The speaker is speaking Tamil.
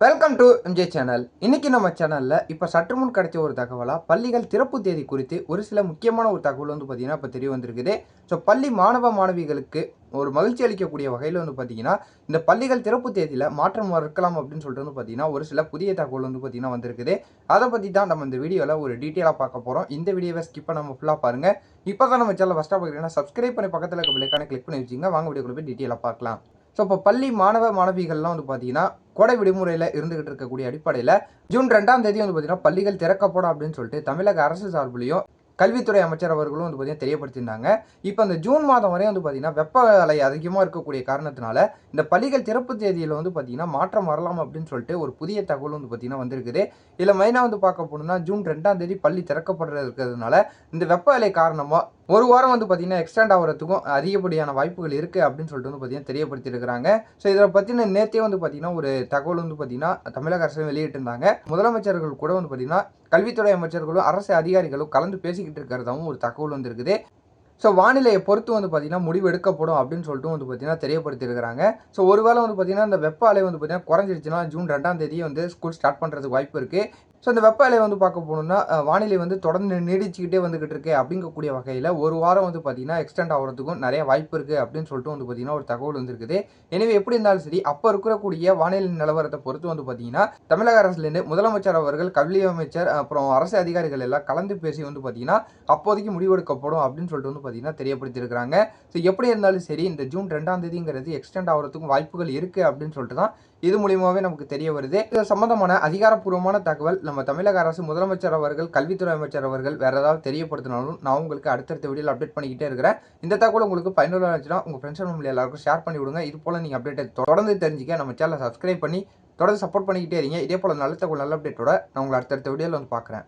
வெல்கம் டு எம்ஜே சேனல் இன்னைக்கு நம்ம சேனலில் இப்போ சற்று முன் கிடைச்ச ஒரு தகவலாக பள்ளிகள் திறப்பு தேதி குறித்து ஒரு சில முக்கியமான ஒரு தகவல் வந்து பார்த்தீங்கன்னா இப்போ தெரிய வந்திருக்குது. ஸோ பள்ளி மாணவ மாணவிகளுக்கு ஒரு மகிழ்ச்சி அளிக்கக்கூடிய வகையில் வந்து பார்த்தீங்கன்னா இந்த பள்ளிகள் திறப்பு தேதியில் மாற்றம் இருக்கலாம் அப்படின்னு சொல்லிட்டு வந்து பார்த்தீங்கன்னா ஒரு சில புதிய தகவல் வந்து பார்த்தீங்கன்னா வந்திருக்குது. அதை பற்றி தான் நம்ம இந்த வீடியோவில் ஒரு டீட்டெயிலாக பார்க்க போகிறோம் இந்த வீடியோவை ஸ்கிப் நம்ம ஃபுல்லாக பாருங்கள் இப்போ தான் நம்ம சேனல் ஃபஸ்ட்டாக பார்க்குறீங்கன்னா சப்ஸ்கிரைப் பண்ணி பக்கத்தில் இருக்க பிள்ளைக்கான கிளிக் பண்ணி வச்சுங்க வாங்க வீடியோக்குள்ள போய் டீட்டெயிலாக பார்க்கலாம். ஸோ இப்போ பள்ளி மாணவ மாணவிகள்லாம் வந்து பார்த்தீங்கன்னா கோடை விடுமுறையில் இருந்துகிட்டு இருக்கக்கூடிய அடிப்படையில் ஜூன் ரெண்டாம் தேதி வந்து பார்த்தீங்கன்னா பள்ளிகள் திறக்கப்படும் அப்படின்னு சொல்லிட்டு தமிழக அரசு சார்பிலையும் கல்வித்துறை அமைச்சர் அவர்களும் வந்து பார்த்தீங்கன்னா தெரியப்படுத்தியிருந்தாங்க. இப்போ அந்த ஜூன் மாதம் வரையும் வந்து பார்த்தீங்கன்னா வெப்ப அலை அதிகமாக இருக்கக்கூடிய காரணத்தினால இந்த பள்ளிகள் திறப்பு தேதியில் வந்து பார்த்தீங்கன்னா மாற்றம் வரலாம் அப்படின்னு சொல்லிட்டு ஒரு புதிய தகவல் வந்து பார்த்தீங்கன்னா வந்திருக்குது. இதில் மெயினாக வந்து பார்க்க போனோம்னா ஜூன் ரெண்டாம் தேதி பள்ளி திறக்கப்படுறது இருக்கிறதுனால இந்த வெப்ப அலை காரணமாக ஒரு வாரம் வந்து பார்த்திங்கன்னா எக்ஸ்டெண்ட் ஆகிறதுக்கும் அதிகப்படியான வாய்ப்புகள் இருக்குது அப்படின்னு சொல்லிட்டு வந்து பார்த்தீங்கன்னா தெரியப்படுத்தியிருக்கிறாங்க. ஸோ இதில் பற்றின நேற்றே வந்து பார்த்தீங்கன்னா ஒரு தகவல் வந்து பார்த்தீங்கன்னா தமிழக அரசு வெளியிட்டிருந்தாங்க. முதலமைச்சர்கள் கூட வந்து பார்த்தீங்கன்னா கல்வித்துறை அமைச்சர்களும் அரசு அதிகாரிகளும் கலந்து பேசிக்கிட்டு இருக்கிறதாவும் ஒரு தகவல் வந்திருக்குது. ஸோ வானிலையை பொறுத்து வந்து பார்த்தீங்கன்னா முடிவு எடுக்கப்படும் அப்படின்னு சொல்லிட்டு வந்து பார்த்தீங்கன்னா தெரியப்படுத்தியிருக்கிறாங்க. ஸோ ஒருவேளை வந்து பார்த்திங்கன்னா இந்த வெப்ப அலை வந்து பார்த்தீங்கன்னா குறைஞ்சிருச்சுன்னா ஜூன் ரெண்டாம் தேதி வந்து ஸ்கூல் ஸ்டார்ட் பண்ணுறதுக்கு வாய்ப்பு இருக்குது ஸோ இந்த வெப்ப அலை வந்து பார்க்க போனோம்னா வானிலை வந்து தொடர்ந்து நீடிச்சுக்கிட்டே வந்துகிட்டு இருக்கு அப்படிங்கக்கூடிய வகையில் ஒரு வாரம் வந்து பார்த்தீங்கன்னா எக்ஸ்டெண்ட் ஆகிறதுக்கும் நிறைய வாய்ப்பு இருக்குது அப்படின்னு சொல்லிட்டு வந்து பார்த்தீங்கன்னா ஒரு தகவல் வந்துருக்குது. எனவே எப்படி இருந்தாலும் சரி அப்போ இருக்கக்கூடிய வானிலை நிலவரத்தை பொறுத்து வந்து பார்த்தீங்கன்னா தமிழக அரசுலேருந்து முதலமைச்சர் அவர்கள் கல்வி அமைச்சர் அப்புறம் அரசு அதிகாரிகள் எல்லாம் கலந்து பேசி வந்து பார்த்தீங்கன்னா அப்போதைக்கு முடிவெடுக்கப்படும் அப்படின்னு சொல்லிட்டு வந்து பார்த்தீங்கன்னா தெரியப்படுத்தியிருக்கிறாங்க. ஸோ எப்படி இருந்தாலும் சரி இந்த ஜூன் ரெண்டாம் தேதிங்கிறது எக்ஸ்டெண்ட் ஆகிறதுக்கும் வாய்ப்புகள் இருக்குது அப்படின்னு சொல்லிட்டு தான் இது மூலியமாகவே நமக்கு தெரிய வருது. இது சம்மந்தமான அதிகாரப்பூர்வமான தகவல் நம்ம தமிழக அரசு முதலமைச்சர் அவர்கள் கல்வித்துறை அமைச்சர் அவர்கள் வேறு ஏதாவது தெரியப்படுத்தினாலும் நான் உங்களுக்கு அடுத்தடுத்த வீடியோவில் அப்டேட் பண்ணிக்கிட்டே இருக்கிறேன். இந்த தகவல் உங்களுக்கு பயனுள்ள இருந்துச்சுன்னா உங்கள் ஃப்ரெண்ட்ஸ் ஃபேமிலி எல்லாருக்கும் ஷேர் பண்ணி விடுங்க. இது போல் நீங்கள் அப்டேட் தொடர்ந்து தெரிஞ்சுக்க நம்ம சேனலை சப்ஸ்கிரைப் பண்ணி தொடர்ந்து சப்போர்ட் பண்ணிக்கிட்டே இருங்க. இதே போல் நல்ல தகவல் நல்ல அப்டேட்டோட நான் உங்களை அடுத்தடுத்த வீடியோவில் வந்து பார்க்குறேன்.